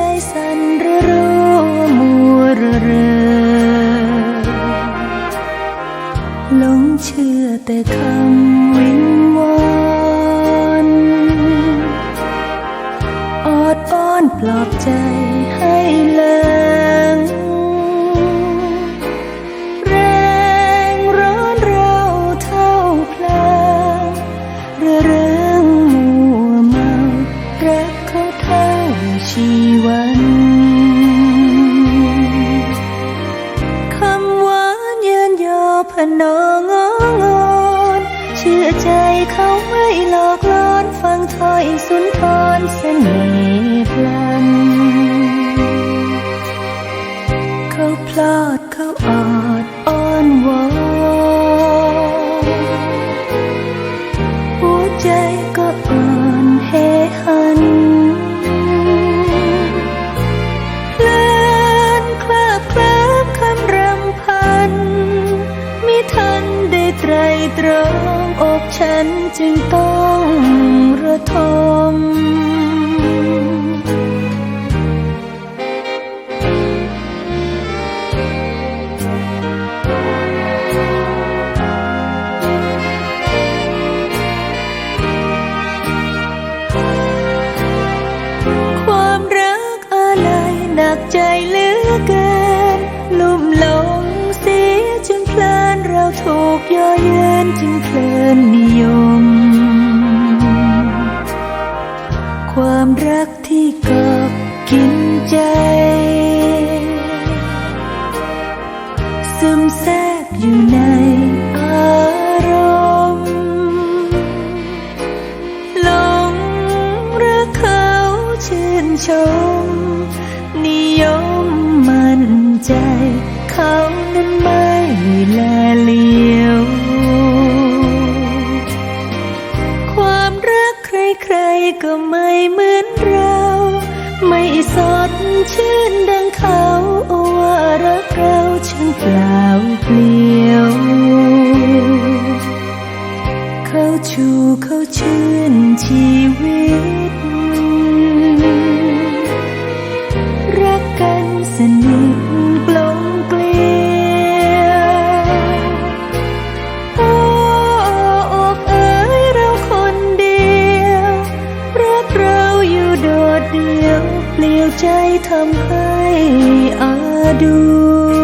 ใจสั่นระรัวมัวรเรอหลงเชื่อแต่คำวิงวอนออดอ้อนปลอบใจ นองงอนเชื่อใจเขาไม่หลอกลอนฟังถ้อยสุนทรเสน อกฉันจึงต้องระทมความรักอะไรหนักใจเหลือเกินลุ่มหลงเสียจนเพลินเราถูกย่อเยินจึงเพลิน ความรักที่กอบกินใจ ซึมแทรกอยู่ในอารมณ์หลงรักเขาชื่นชม นิยมมั่นใจ เขานั้นไม่แลเหลียวความรักใครๆก็ ไม่สดชื่นดังเขาโอว่ารักเราช่างเปล่าเปลี่ยว เขาชูเขาชื่นชีวิต ทำให้อาดู